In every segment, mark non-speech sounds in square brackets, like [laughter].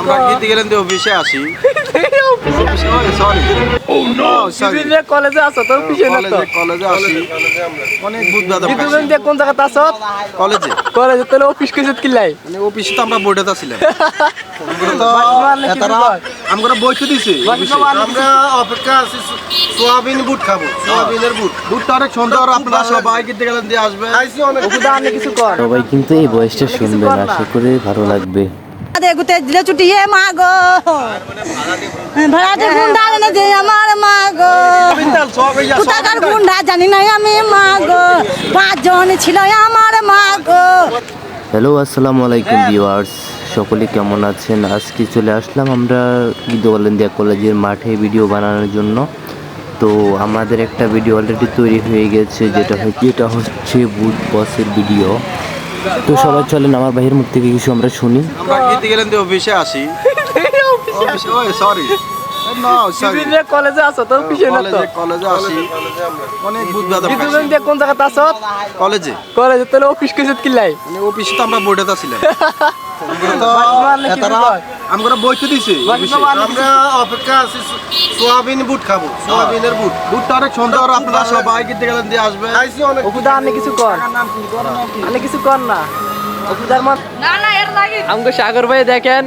আমরা গীতি গেলেন অফিসে আসি। সরি সরি কলেজে আছো তো? কলেজে কলেজে আসি। অনেক বুধ বাদা বিদ্যুৎ দিয়ে কোন জায়গাতে আছো? কলেজে। কলেজে তাহলে অফিস কিলাই মানে অফিসে তো আমরা বইটাতে ছিলাম। আমরা বইতে দিছি। আমরা অপেক্ষা আছি সোয়াবিন বুট খাব সোয়াবিনের বুট। বুটটা অনেক সুন্দর আপনারা সবাই গীতি গেলেন দিয়ে আসবে খাইছি অনেক। ওগুদা আপনি কিছু কর। সবাই কিন্তু এই বয়সটা শুনবেন আশা করি ভালো লাগবে। দেখতে দিলে মা গো গুন্ডা যে আমার মা গো কোথাকার গুন্ডা জানি না আমি মা গো পাঁচজন ছিল আমার মা গো হ্যালো আসসালামু আলাইকুম ভিউয়ার্স। সকলে কেমন আছেন? আজকে চলে আসলাম আমরা গীতগোয়ালন্দিয়া কলেজের মাঠে ভিডিও বানানোর জন্য। তো আমাদের একটা ভিডিও অলরেডি তৈরি হয়ে গেছে যেটা হচ্ছে এটা হচ্ছে বুট বসের ভিডিও তো সবাই চলেন আমার ভাইয়ের মুখ থেকে কিছু আমরা শুনি। আমরা গীতি গেলেন দিয়ে অফিসে আসি। [laughs] অফিসে সরি কলেজে আছো তো পিছনে তো? কলেজে কলেজে আসি। অনেক বুধ বাদা বিদ্যুৎ দিয়ে কোন জায়গাতে আছো? কলেজে কলেজে তাহলে অফিস কেসে কিলাই মানে অফিসে তো আমরা বোর্ডে ছিলাম। [laughs] এতারা আমরা বইতে দিছি। আমরা অপেক্ষা আছি সোয়াবিন বুট খাব সোয়াবিনের বুট। বুটটা অনেক সুন্দর আপনারা সবাই কিনতে গেলেন দিয়ে আসবে খাইছি অনেক ওগুদা আপনি কিছু কর। আপনি কিছু কর না। ওকুদার মত না না এর লাগি আমগো সাগর ভাই দেখেন।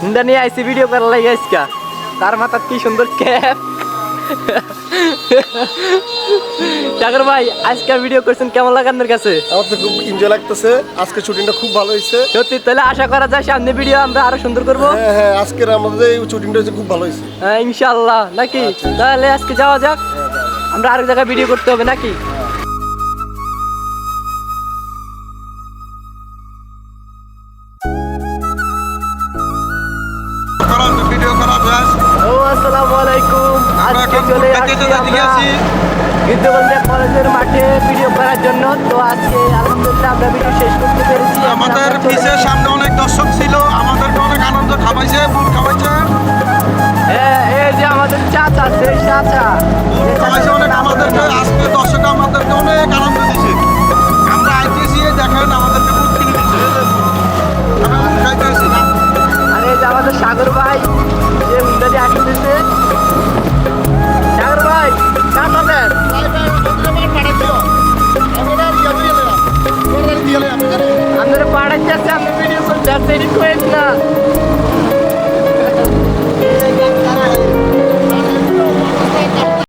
হুন্ডা নিয়ে আইসি ভিডিও করার লাগে আজকা। তার মাথা কি সুন্দর ক্যাপ। সাগর ভাই আজকে ভিডিও করছেন কেমন লাগে আপনার কাছে? আমার তো খুব এনজয় লাগতেছে। আজকে শুটিংটা খুব ভালো হয়েছে। সত্যি তাহলে আশা করা যায় সামনে ভিডিও আমরা আরও সুন্দর করব। হ্যাঁ হ্যাঁ আজকের আমাদের এই শুটিংটা খুব ভালো হয়েছে। হ্যাঁ, ইনশাআল্লাহ নাকি? তাহলে আজকে যাওয়া যাক। আমরা আরেক জায়গায় ভিডিও করতে হবে নাকি? ভিডিও করা ও আসসালামু আলাইকুম। আমরা এখন দিকে আছি বিদ্যাবন্ধা কলেজের মাঠে ভিডিও করার জন্য। তো আজকে আলহামদুলিল্লাহ আমরা ভিডিও শেষ করতে পেরেছি। আমাদের চলে সামনে অনেক দর্শক ছিল আমাদেরকে অনেক আনন্দ খাওয়াইছে বুট খাওয়াইছে।